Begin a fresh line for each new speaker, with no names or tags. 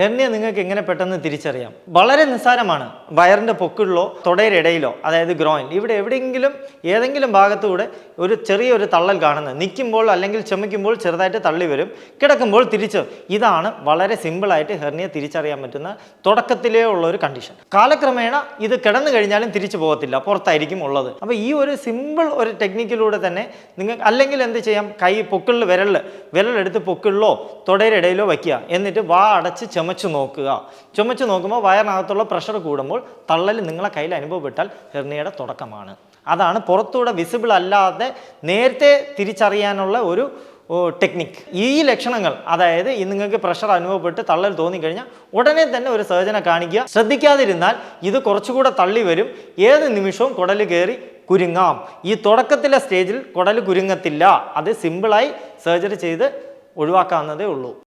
Hernia നിങ്ങൾക്ക് എങ്ങനെ പെട്ടെന്ന് തിരിച്ചറിയാം? വളരെ നിസ്സാരമാണ്. വയറിന്റെ പൊക്കിളിലോ തൊടയുടെ ഇടയിലോ അതായത് ഗ്രോയിൻ ഇവിടെ എവിടെയെങ്കിലും ഏതെങ്കിലും ഭാഗത്തൂടെ ഒരു ചെറിയൊരു തള്ളൽ കാണുന്നത്. നിൽക്കുമ്പോൾ അല്ലെങ്കിൽ ചുമയ്ക്കുമ്പോൾ ചെറുതായിട്ട് തള്ളി വരും. കിടക്കുമ്പോൾ തിരിച്ച് ഇതാണ് വളരെ സിമ്പിളായിട്ട് ഹെർണിയ തിരിച്ചറിയാൻ പറ്റുന്ന തുടക്കത്തിലേ ഉള്ള ഒരു കണ്ടീഷൻ കാലക്രമേണ ഇത് കിടന്നു കഴിഞ്ഞാലും തിരിച്ചു പോകത്തില്ല. പുറത്തായിരിക്കും ഉള്ളത്. അപ്പോൾ ഈ ഒരു സിമ്പിൾ ഒരു ടെക്നിക്കിലൂടെ തന്നെ നിങ്ങൾക്ക് അല്ലെങ്കിൽ എന്ത് ചെയ്യാം? കൈ പൊക്കിളിൽ വിരലിൽ വിരലെടുത്ത് പൊക്കിളിലോ തൊടയുടെ ഇടയിലോ വയ്ക്കുക. എന്നിട്ട് വാ അടച്ച് ചുമച്ച് നോക്കുക. ചുമച്ച് നോക്കുമ്പോൾ വയറിനകത്തുള്ള പ്രഷർ കൂടുമ്പോൾ തള്ളൽ നിങ്ങളെ കയ്യിൽ അനുഭവപ്പെട്ടാൽ ഹെർണിയുടെ തുടക്കമാണ്. അതാണ് പുറത്തൂടെ വിസിബിൾ അല്ലാതെ നേരത്തെ തിരിച്ചറിയാനുള്ള ഒരു ടെക്നിക്ക് ഈ ലക്ഷണങ്ങൾ അതായത് ഈ നിങ്ങൾക്ക് പ്രഷർ അനുഭവപ്പെട്ട് തള്ളൽ തോന്നിക്കഴിഞ്ഞാൽ ഉടനെ തന്നെ ഒരു സർജനെ കാണിക്കുക. ശ്രദ്ധിക്കാതിരുന്നാൽ ഇത് കുറച്ചുകൂടെ തള്ളി വരും. ഏത് നിമിഷവും കുടൽ കയറി കുരുങ്ങാം. ഈ തുടക്കത്തിലെ സ്റ്റേജിൽ കുടൽ കുരുങ്ങത്തില്ല. അത് സിമ്പിളായി സർജറി ചെയ്ത് ഒഴിവാക്കാവുന്നതേ ഉള്ളൂ.